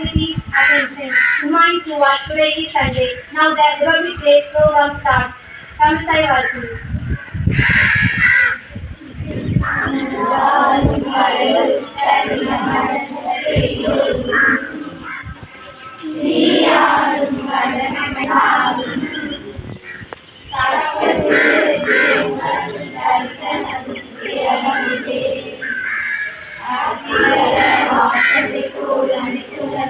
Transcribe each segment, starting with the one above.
actively attention, remind towards today's Sunday. Now the Republic Day program starts. Kamitai Vartu. Thank you. வாழ்த்து அணிகளை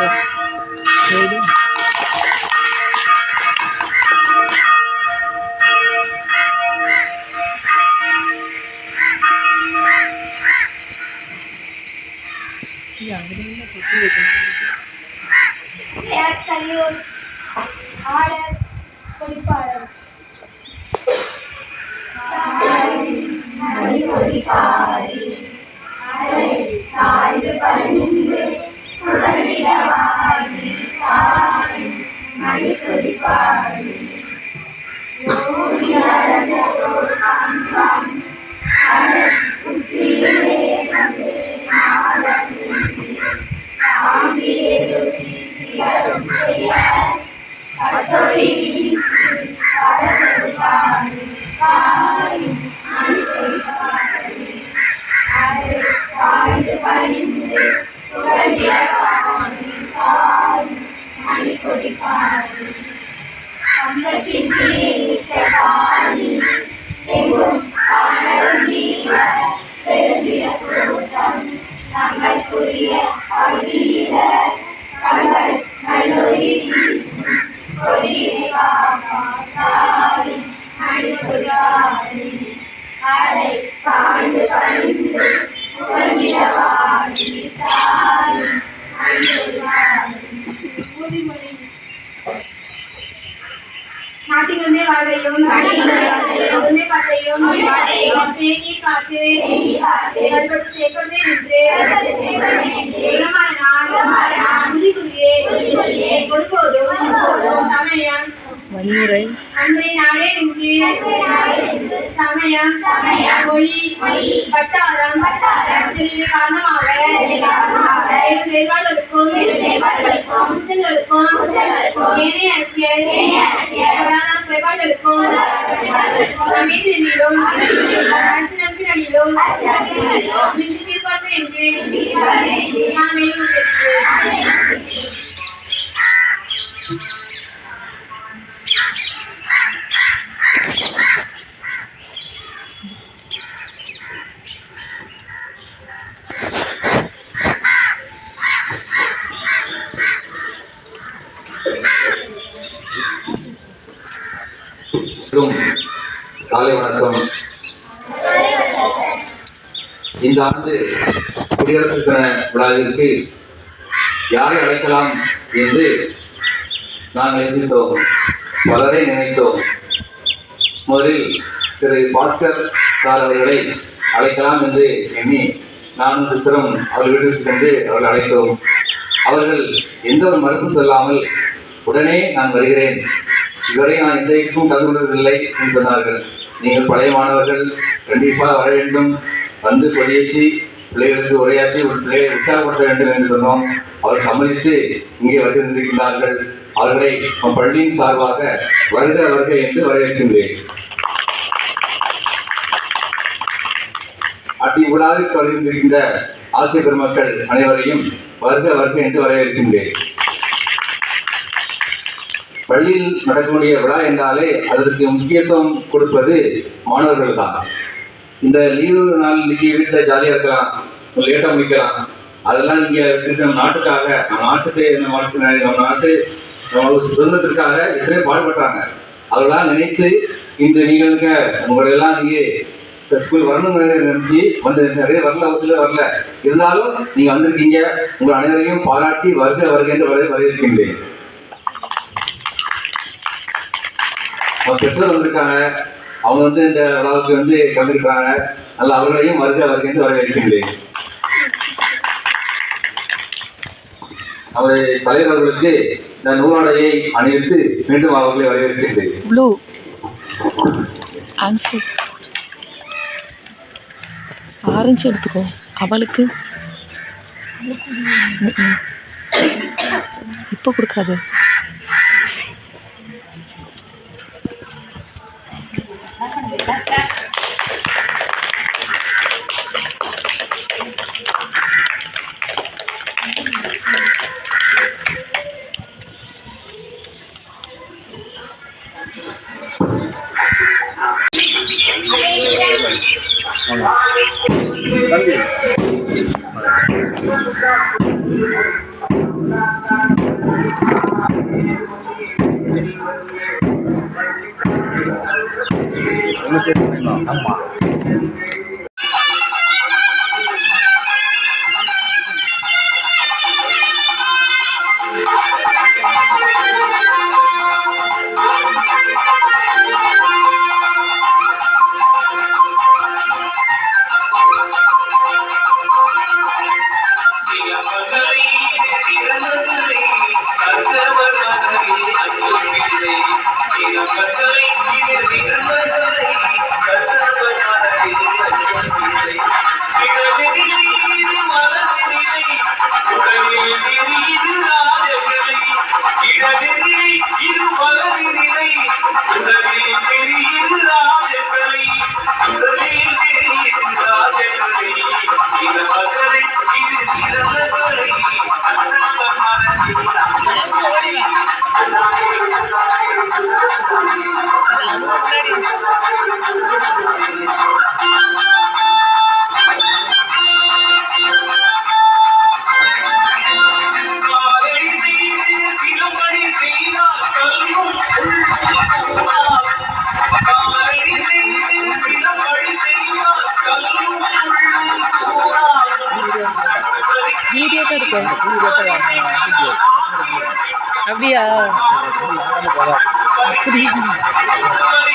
Yes. வாழ்வையும் ஒருமை பாட்டையும் பேணி காத்து நல்வழி சேர்க்கவே நின்று குணமான நான் உறுதிக்குரியே ஒருபோதும் சமயம் வன்முறை அன்றை நாடே நின்று சமயம் மொழி வட்டாரம் தெளிவு காரணமாக வேறுபாடுகளுக்கும் அம்சங்களுக்கும் ஏனைய அரசியல் பொருளாதார குறைபாடுகளுக்கும் நம் எதிரிலும் அரசு நம்பினடியிலும் மிகுதி தீர்ப்பார்கள் என்று நான் மேலும் காலை வணக்கம். இந்த ஆண்டு குடியரசு தின விழாவிற்கு யாரை அழைக்கலாம் என்று நான் யோசித்தோம் பலரை நினைத்தோம். முதலில் திரு பாஸ்கர் சார் அவர்களை அழைக்கலாம் என்று எண்ணி நானும் சித்திரம் அவர் வீட்டிற்கு சென்று அவர்கள் அழைத்தோம். அவர்கள் எந்த ஒரு மறுப்பும் சொல்லாமல் உடனே நான் வருகிறேன். இதுவரை நான் இன்றைக்கும் கலந்து கொள்வதில்லை என்று சொன்னார்கள். நீங்கள் பழைய மாணவர்கள் கண்டிப்பாக வர வேண்டும். வந்து கொடியேற்றி பிள்ளைகளுக்கு உரையாற்றி ஒரு பிள்ளைகளை உற்சாகப்படுத்த வேண்டும் என்று சொன்னோம். அவர் சம்மதித்து இங்கே வருகின்றிருக்கிறார்கள் அவர்களை நம் பள்ளியின் சார்பாக வருக வருக என்று வரவேற்கின்றேன். அட்டி விழாவிற்கு வருகின்றிருக்கின்ற ஆசிரியர் பெருமக்கள் அனைவரையும் வருக வருக என்று வரவேற்கின்றேன். பள்ளியில் நடக்கக்கூடிய விழா என்றாலே அதற்கு முக்கியத்துவம் கொடுப்பது மாணவர்கள் தான் இந்த லீவு நாள் இன்னைக்கு வீட்டில் ஜாலியாக இருக்கலாம் லேட்டாக முடிக்கலாம் அதெல்லாம் இங்கே விட்டுட்டு நம்ம நாட்டுக்காக நம்ம நாட்டு செய்ய நம்ம நாட்டு நம்ம நாட்டு நம்ம சுதந்திரத்திற்காக எத்தனையோ பாடுபட்டாங்க. அதெல்லாம் நினைத்து இன்று நீங்கள் உங்களை எல்லாம் ஸ்கூல் வரணும் நினைச்சு வந்து நிறைய வரல ஒத்துல வரல. இருந்தாலும் நீங்கள் வந்திருக்கீங்க. உங்கள் அனைவரையும் பாராட்டி வருக வருகின்ற என்று வரை வரவேற்கின்றேன் அவங்க பெற்றோர் வந்திருக்காங்க? அவங்க வந்து இந்த விழாவுக்கு வந்து கலந்துருக்காங்க நல்ல அவர்களையும் வருக என்று வரவேற்கின்றேன் நமது தலைவர் அவர்களுக்கு இந்த நூலாடையை அணிவித்து மீண்டும் அவர்களை வரவேற்கின்றேன் ஆரஞ்சு எடுத்துக்கோ. அவளுக்கு. இப்போ கொடுக்காது. Bukas. 这个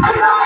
Thank you.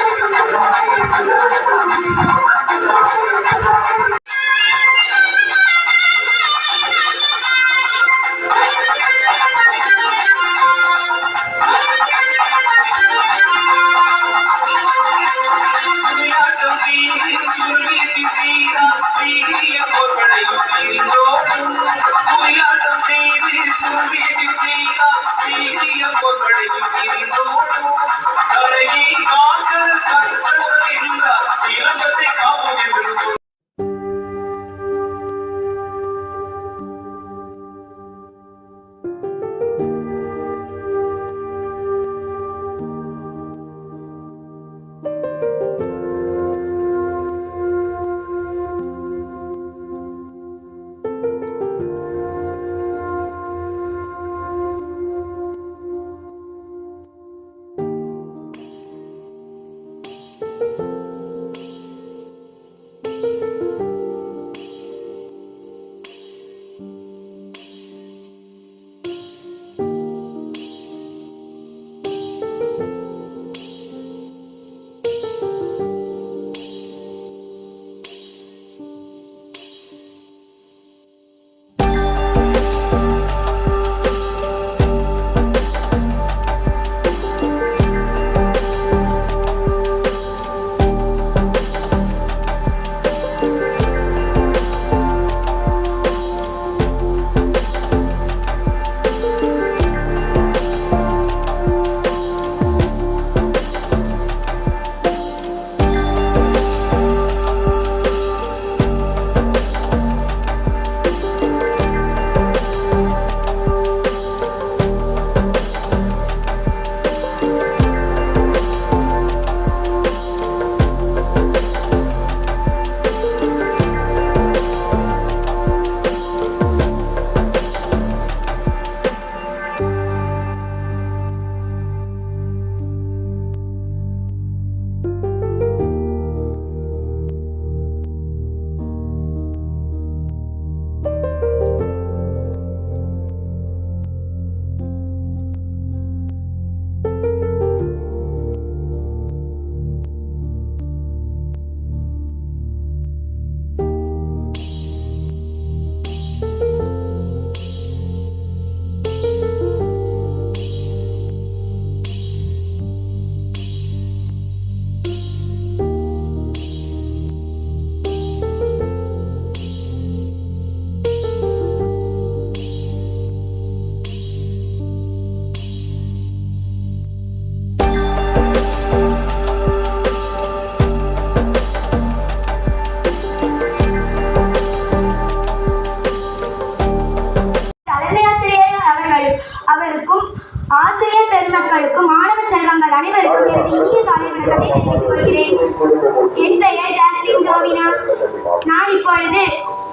இப்பொழுது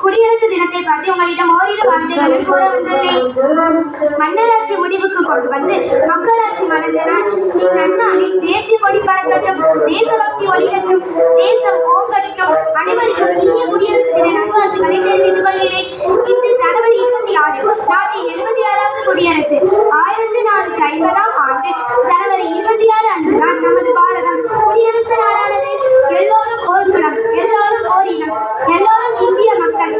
குடியரசு தினத்தை பற்றி உங்களிடம் ஓரிரு வார்த்தைகளும் கூற வந்துள்ளேன். மன்னராட்சி முடிவுக்கு கொண்டு வந்து மக்களாட்சி மலர்ந்த நாள் இந்நன்னாளில் தேசிய கொடி பறக்கட்டும் தேசபக்தி ஒளிரட்டும் தேசம் ஓங்கட்டும். அனைவருக்கும் இனிய குடியரசு தின நல்வாழ்த்துக்களை தெரிவித்துக் கொள்கிறேன். இன்று ஜனவரி இருபத்தி ஆறு நாட்டின் எழுபத்தி ஆறாவது குடியரசு. ஆயிரத்தி நானூற்றி ஐம்பதாம் ஆண்டு ஜனவரி இருபத்தி ஆறு அன்றுதான் நமது பாரதம் குடியரசு நாடானது எல்லோரும் ஓர்குலம் எல்லோரும் ஓரினம் எல்லோரும் இந்திய மக்கள்.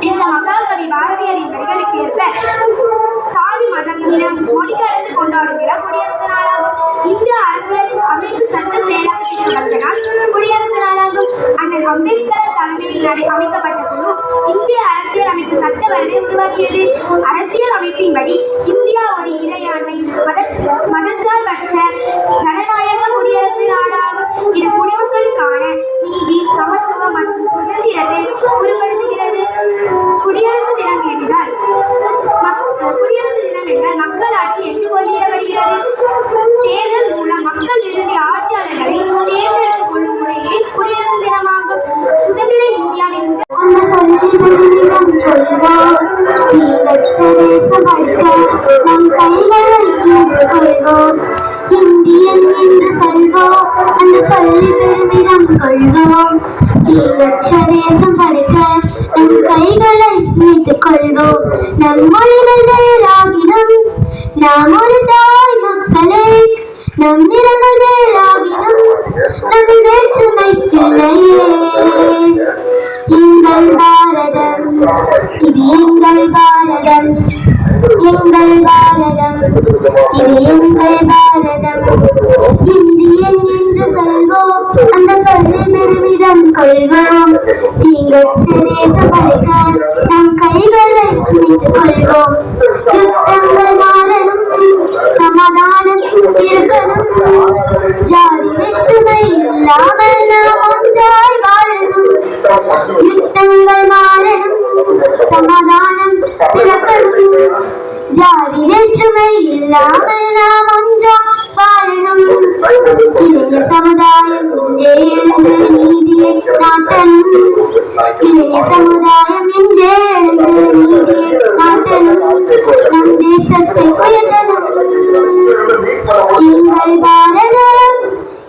என்ற மகாகவி பாரதியாரின் வரிகளுக்கு ஏற்ப சாதி மதம் இனம் மொழி கலந்து கொண்டாடும் குடியரசு நாளாகும் அந்த சொல்லில் பெருமிதம் கொள்வோம் தீங்கச்சரேசம் படுக்க நம் கைகளை மீட்டுக் கொள்வோம். நம் மொழிகள் வேறாகினும் நாம் ஒரு பெருமிதம் கொள்வோம். தீங்கற்ற தேசம் நம் கைகளை குவித்துக் கொள்வோம். யுத்தங்கள் மாறணும். சமாதானம் ஜாதி வேற்றுமை இல்லாமல் நாம் ஒன்றாய் வாழணும் யுத்தங்கள் மாறணும் சமாதானம் பிறக்கணும் ஜாதி வேற்றுமை இல்லாமல் நாம் ஒன்றா வாழணும் இளைய சமுதாயம் இன்றே எழுந்து நீதியை நாட்டணும் இளைய சமுதாயம் இன்றே எழுந்து நீதியை நாட்டணும் நம் தேசத்தை உயர்த்தணும் எங்கள் பாரதம்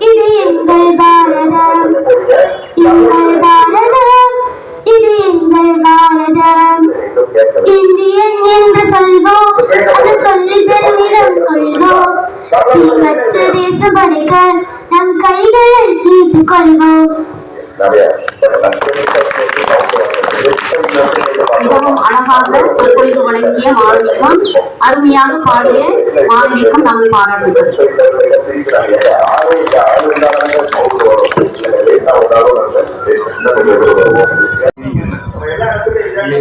இது எங்கள் பாரதம். எங்கள் பாரதம் இது எங்கள் பாரதம். இந்தியன் என்று சொல்வோம் பெருமிதம் கொள்வோம். தீங்கற்ற அருமையாக பாடிய மாணவிக்கும் நாங்கள் பாராட்டுகள்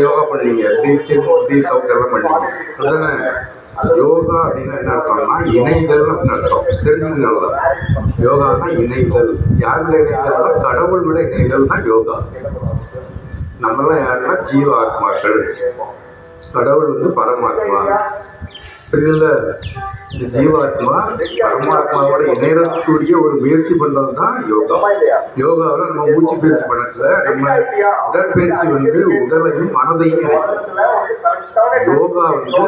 யோகா பண்ணீங்க அவுட் எல்லாம் யோகா அப்படின்னா என்ன அர்த்தம்னா இணைதல் அப்படின்னு அர்த்தம். தெரிஞ்சுங்க யோகானா இணைதல். யாரோட இணைதல்னா கடவுளோட இணைதல் தான் யோகா. நம்மளாம் யாருன்னா ஜீவ ஆத்மாக்கள் கடவுள் வந்து பரமாத்மா. புரியுதுல்ல இந்த ஜீவாத்மா பரமாத்மாவோட இணையக்கூடிய ஒரு முயற்சி பண்றது தான் யோகா. யோகாவில் நம்ம மூச்சு பயிற்சி பண்ணத்துல நம்ம உடற்பயிற்சி வந்து உடலையும் மனதையும் கிடைக்கும் யோகா வந்து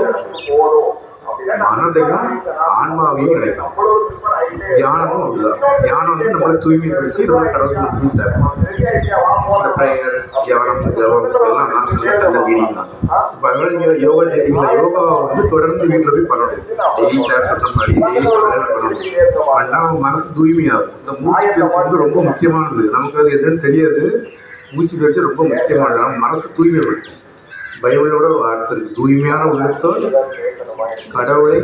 மனதையும் ஆன்மாவையும் கிடைக்கும் தியானமும் அப்படிதான். தியானம் வந்து நம்மளை தூய்மைப்படுத்தி நம்ம கடவுள் மட்டும் சேர்க்கும் இந்த ப்ரேயர் தியானம் ஜபம் இதெல்லாம் நான் சொல்லி தந்த மீனிங் தான். இப்போ அதனால நீங்கள் யோகா செய்திங்களா யோகா வந்து தொடர்ந்து வீட்டில் போய் பண்ணணும். டெய்லி ஷேர் சொன்ன மாதிரி டெய்லி காலையில் பண்ணணும். பண்ணால் மனசு தூய்மையாகும். இந்த மூச்சு பயிற்சி வந்து ரொம்ப முக்கியமானது. நமக்கு அது என்னன்னு தெரியாது. மூச்சு பயிற்சி ரொம்ப முக்கியமானது. நம்ம மனசு தூய்மைப்படுத்தும். பைபிளோட வார்த்தை தூய்மையான உள்ளத்தோடு கடவுளை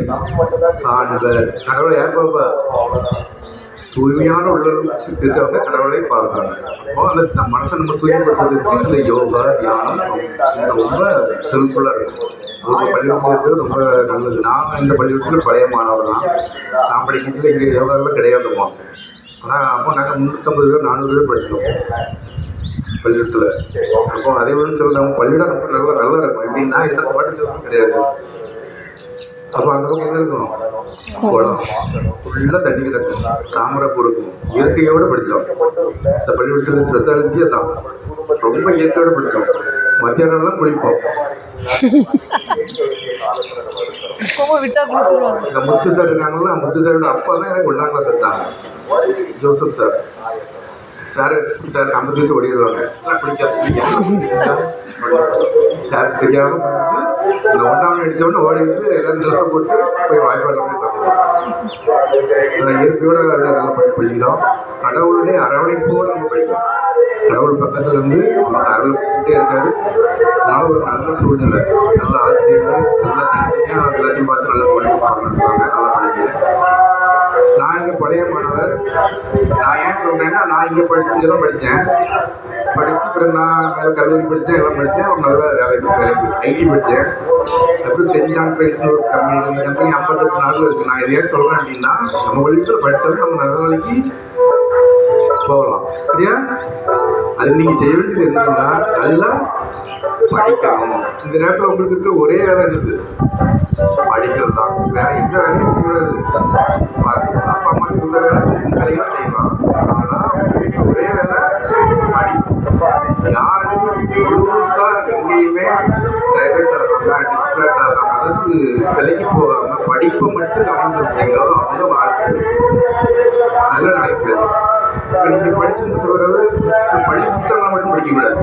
காண்பர் கடவுளை யார் பாப்பா தூய்மையான உள்ள கடவுளை பார்க்கறாங்க அப்போ அந்த நம்ம மனசை நம்ம தூய்மைப்படுத்துறதுக்கு இந்த யோகா தியானம் ரொம்ப- ஹெல்ப்ஃபுல்லாக இருக்கும். ஒரு பள்ளிக்கூடத்தில் ரொம்ப நல்லது. நான் இந்த பள்ளிக்கூடத்தில் பழைய மாணவர் தான் நான் படிக்கிறதுல இங்கே யோகாவில் கிடையாதுமா ஆனால் அப்போ நாங்கள் முந்நூற்றம்பது பேர் நானூறு பேர் படிச்சிருக்கோம். பள்ளிக்கூடத்தில். இருக்கும் அதே மாதிரி சொல்லலாம் நம்ம பள்ளிக்கூடம் ரொம்ப நல்லா நல்லா இருக்கும். எப்படின்னா எந்த பாட்டு கிடையாது அப்போ அந்த பக்கம் என்ன இருக்கும்? குளம். ஃபுல்லாக தண்ணி கிடக்கும் தாமரை பொறுக்கும் இயற்கையோடு படித்தோம் இந்த பள்ளிக்கூடத்தில் ஸ்பெஷாலிட்டியே தான். ரொம்ப இயற்கையோடு படித்தோம் மத்தியானம்லாம் குளிப்போம். இந்த முத்து சார் இருக்காங்களா முத்து சாரோட அப்பா தான் எனக்கு ஒன்றாம் கிளாஸ் எடுத்தாங்க. ஜோசப் சார் சார் சார் கம்பத்துக்கு ஓடிடுவாங்க. சார் தெரியாமல் இந்த ஒன்றாம் அடித்தவொடனே ஓடி வந்து எல்லாம் ட்ரெஸ்ஸை போட்டு போய் வாய்ப்பாடில் போய் இயற்கையோட நல்லா படி படிக்கிறோம் கடவுளுடைய அரவணைப்போடு நம்ம படிக்கிறோம் கடவுள் பக்கத்துல இருந்து நமக்கு அரவணைக்கிட்டே இருக்காரு. அதனால ஒரு நல்ல சூழ்நிலை நல்ல ஆசிரியர்கள் நல்லா தனித்தனியாக எல்லாத்தையும் பார்த்து நல்லா படிச்சு பாருங்க நல்லா படிக்கிறேன் நான் இங்கே பழைய மாணவன். நான் ஏன் சொன்னேன்னா நான் இங்கே படித்து இதெல்லாம் படித்தேன் படித்து பிறகு நான் மேலே கல்லூரி படித்தேன் எல்லாம் படித்தேன் ஒரு நல்ல வேலைக்கு வேலைக்கு ஐடி படித்தேன் அப்புறம் சென்ட் ஜான் ஃப்ரைஸ்னு ஒரு கம்பெனி இந்த கம்பெனி ஐம்பத்தெட்டு நாளில் இருக்குது நான் இதை ஏன் சொல்கிறேன் அப்படின்னா நம்ம வழியில் படித்தாலும் நம்ம நல்ல வேலைக்கு போகலாம். சரியா? அது நீங்கள் செய்ய வேண்டியது என்னன்னா நல்லா படிக்கணும். இந்த நேரத்தில் உங்களுக்கு இருக்க ஒரே வேலை என்னது? படிக்கிறது தான். வேற எந்த வேலையும் செய்யக்கூடாது. பா- அப்பா அம்மா வேலை சின்ன செய்யலாம் ஆனால் ஒரே வேலை படி யாரும் முழுசா எங்கேயுமே டைவர்ட் ஆகாம டிஸ்ட்ராக்ட் ஆகாம அதாவது விலைக்கு போகாம படிப்பை மட்டும் கவனம் செலுத்துறீங்களோ அவங்க வாழ்க்கை நல்ல நாளைக்கு இப்போ நீங்கள் படிச்சு முடிச்ச பிறகு இப்ப பள்ளி புத்தகங்களை மட்டும் படிக்கக்கூடாது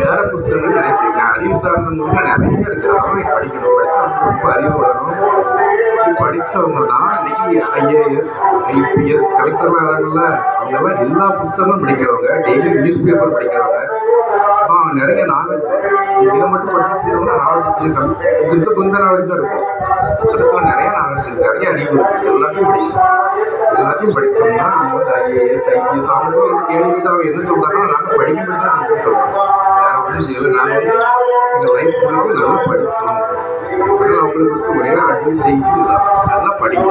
வேற புத்தகங்கள் நிறைய படிக்கலாம் அறிவு சார்ந்த நூல்கள் நிறைய இருக்கு. அவங்களை படிக்கணும். படிச்சா ரொம்ப அறிவு வளரும். படித்தவங்க தான் இன்னைக்கு ஐஏஎஸ் ஐபிஎஸ் கலெக்டர்லாம் ஆகிறாங்கல்ல அவங்கெல்லாம் எல்லா புத்தகமும் படிக்கிறவங்க டெய்லி நியூஸ் பேப்பர் படிக்கிறவங்க நிறைய நாலேஜ் இதை மட்டும் படிச்சுட்டு நாலேஜ் கொஞ்சம் புத்த புந்த கொஞ்சம் நாலேஜ் தான் இருக்கும். அதுக்குள்ள நிறைய நாலேஜ் இருக்கு. நிறைய அறிவு இருக்கு. எல்லாத்தையும் படிக்கணும் எல்லாத்தையும் படித்தோம்னா நம்ம வந்து ஐஏஎஸ் ஐபிஎஸ் அவங்களும் கேள்வி அவங்க என்ன சொல்கிறாங்களோ நாங்கள் படிக்க முடியாது நாங்கள் வேற ஒன்றும் செய்யலை. நாங்கள் இந்த லைஃப் நல்லா படிக்கணும். அதனால அவங்களுக்கு ஒரே அட்வைஸ் செய்தி நல்லா படிங்க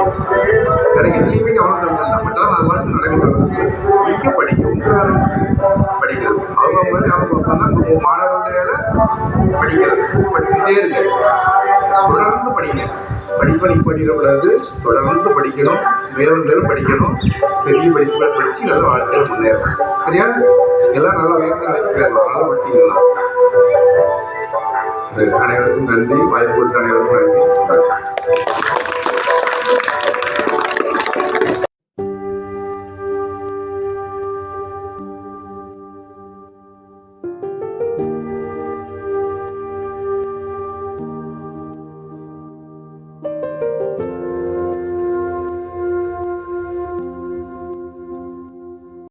வேற எதுலையுமே கவனம் செலுத்த நம்ம தான் அது மாதிரி இங்கே படிக்கிறது அவங்க மாதிரி அவங்க பார்த்தா உங்க மாணவர்களுடைய படிக்கிறது படிச்சுட்டே இருக்கு தொடர்ந்து படிங்க. படிப்பை நீ பண்ணிடக்கூடாது தொடர்ந்து படிக்கணும். மேலும் மேலும் படிக்கணும். பெரிய படிப்புகளை படித்து நல்ல வாழ்க்கையில் முன்னேறணும். சரியா? எல்லாம் நல்லா உயர்ந்த நிலைக்கு போயிடலாம் நல்லா படிச்சுக்கலாம். அனைவருக்கும் நன்றி. வாய்ப்பு அனைவருக்கும் நன்றி.